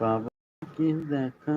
বাবা কি দেখা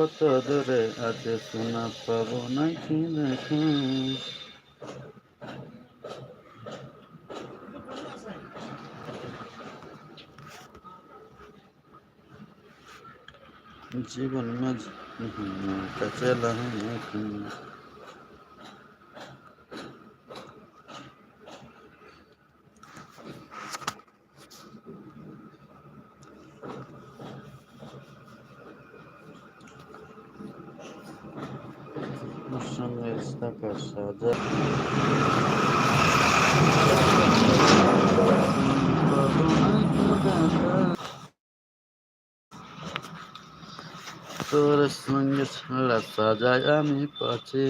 কত দূরে আছে শোনা পাবো নাকি দেখা জীবন মাঝ চলা সঙ্গে সাজা তোর সঙ্গে ছাড়া সাজায় আমি পাচ্ছি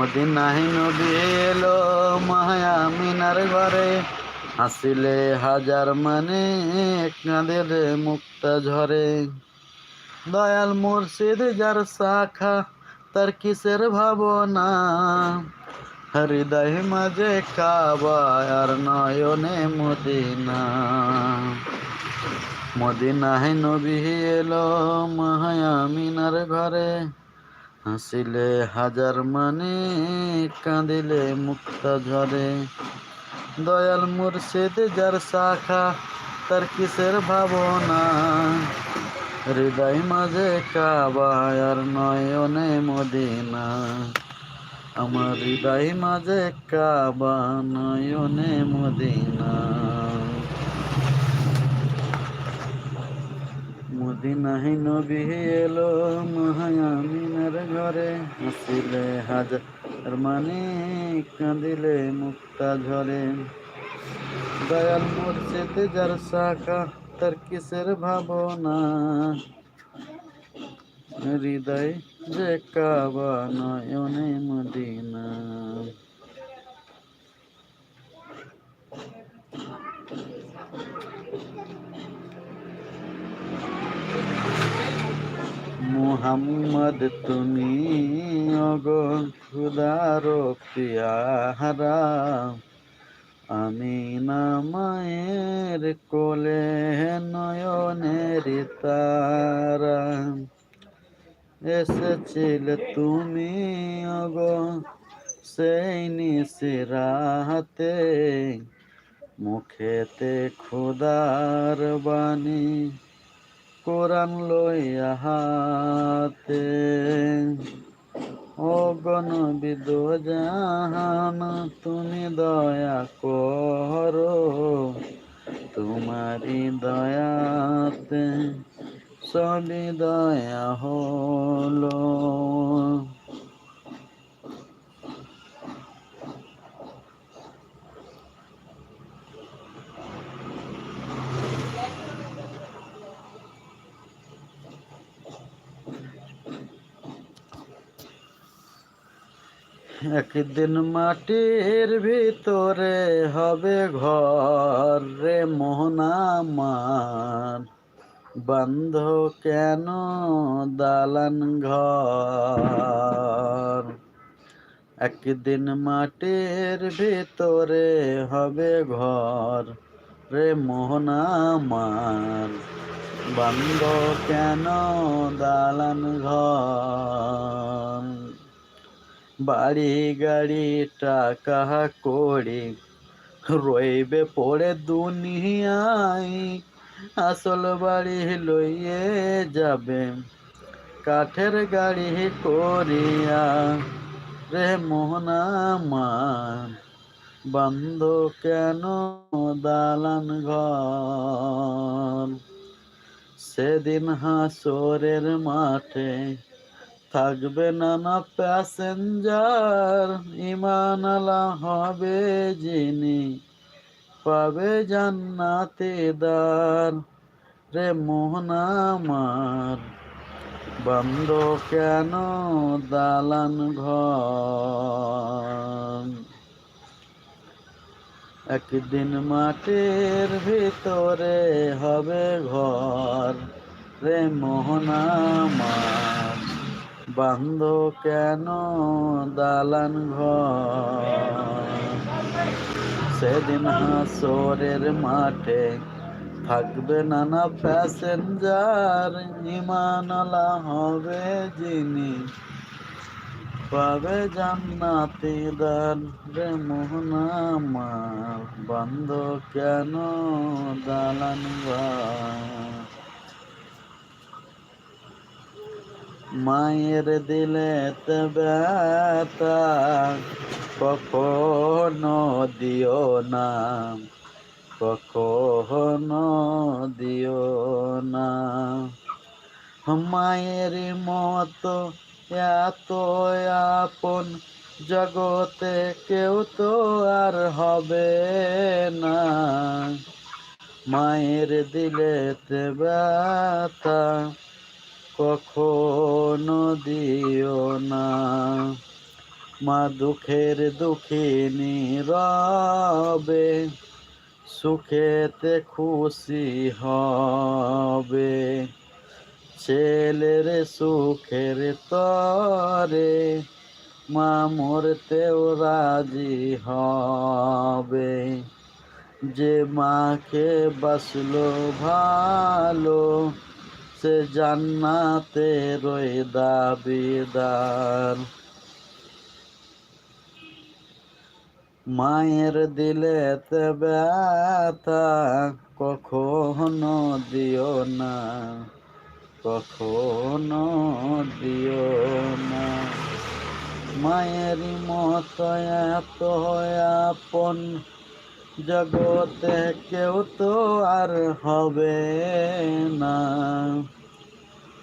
মদিনাহি নবী এলো মায়া মিনার ঘরে। হাসিলে হাজার মানে কাঁদেলে মুক্তা ঝরে। দয়াল মুর্শিদ যার শাখা, তার কিসের ভাবনা? হৃদয় মাঝে কাবা আর নয়নে মদিনা। মদিনায় নবী এলো মায়া মিনার ঘরে। হাসিলে হাজার মানে কাঁদিলে মুক্তা ঝরে। দয়াল মুর্শিদ যার শাখা, তার কিসের ভাবনা? হৃদয় মাঝে কাবা আর নয়নে মদিনা। আমার হৃদয় মাঝে কাবা, নয়নে মদিনা। মদিনাহি নবী এলো মহায়ামিনের ঘরে। হাসিলে হাজার মানে কাঁদিলে মুক্তা ঝরে। দয়াল মুর্শিদ যার শাখা, তার কিসের ভাবনা? হৃদয় যে কাবা নয়নে মদিনা। মুহাম্মদ তুমি অগ খুদার পিয়ারা আমি না মায়ের কোলে নয়নের তারা। এসেছিল তুমি অগ সেই নিশিরাতে মুখেতে খুদার বাণী। কোরআন লইয়া হাতে একদিন মাটির ভিতরে হবে ঘর রে মোহনামার বন্ধ কেন দালান ঘর? একদিন মাটির ভিতরে হবে ঘর রে মোহনামার বন্ধ কেন দালান ঘর? বাড়ি গাড়ি টাকা কড়ি রইবে পড়ে দুনিয়ায়। আসল বাড়ি লইয়ে যাবে কাঠের গাড়ি করিয়া। রে মোহনামান বন্ধ কেন দালান ঘর? সেদিন হাসরের মাঠে থাকবে নানা প্যাসেঞ্জার ইমান আলা হবে যিনি। পাবে জান্নাতে দার, রে মোহনামার বন্ধ কেন দালান ঘর? একদিন মাটির ভিতরে হবে ঘর, রে মোহনামার বান্ধ কেন দালান ঘর? সেদিন হাসরের মাঠে থাকবে নানা প্যাসেঞ্জার ইমানলা হবে যিনি পাবে জান্নাতি দান রে মোহনামা বন্ধ কেন দালান মায়ের দিলে ব্যথা, কখনো দিও না, কখনো দিও না। মায়ের মতো এত আপন জগতে কেউ তো আর হবে না। মায়ের দিলেতে ব্যথা কখনো দিও না। মা দুঃখের দুঃখিনী রবে, সুখেতে খুশি হবে। ছেলের সুখের তরে মা মরতেও রাজি হবে। যে মাকে বাসলো ভালো সে জান্নাতে রই দাবিদার। মায়ের দিলেতে ব্যথা কখনো দিও না, কখনো দিও না। মায়ের মতো এত আপন জগতে কেউ তো আর হবে না।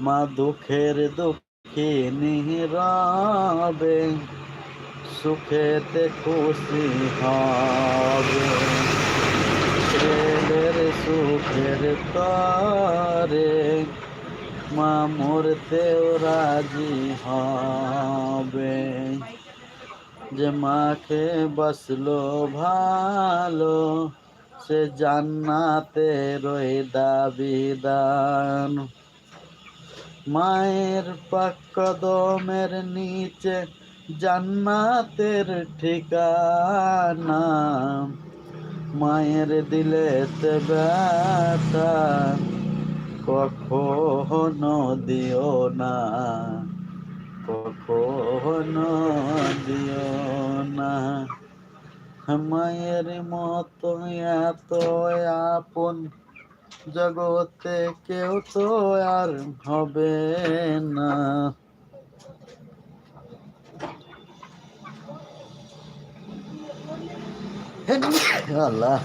মা দুঃখের দুঃখিনী রবে, সুখেতে খুশি হবে। ছেলের সুখের তরে মা মরতেও রাজি হবে। যে মাকে বসল ভালো, সে জান্নাতে রই দাবিদান মায়ের পাক কদমের নিচে জান্নাতের ঠিকানা। মায়ের দিলেতে ব্যথা, কখনো দিও না। কখনো দিও না। মায়ের মতো এত আপন জগতে কেউ তো আর হবে না। আল্লাহ।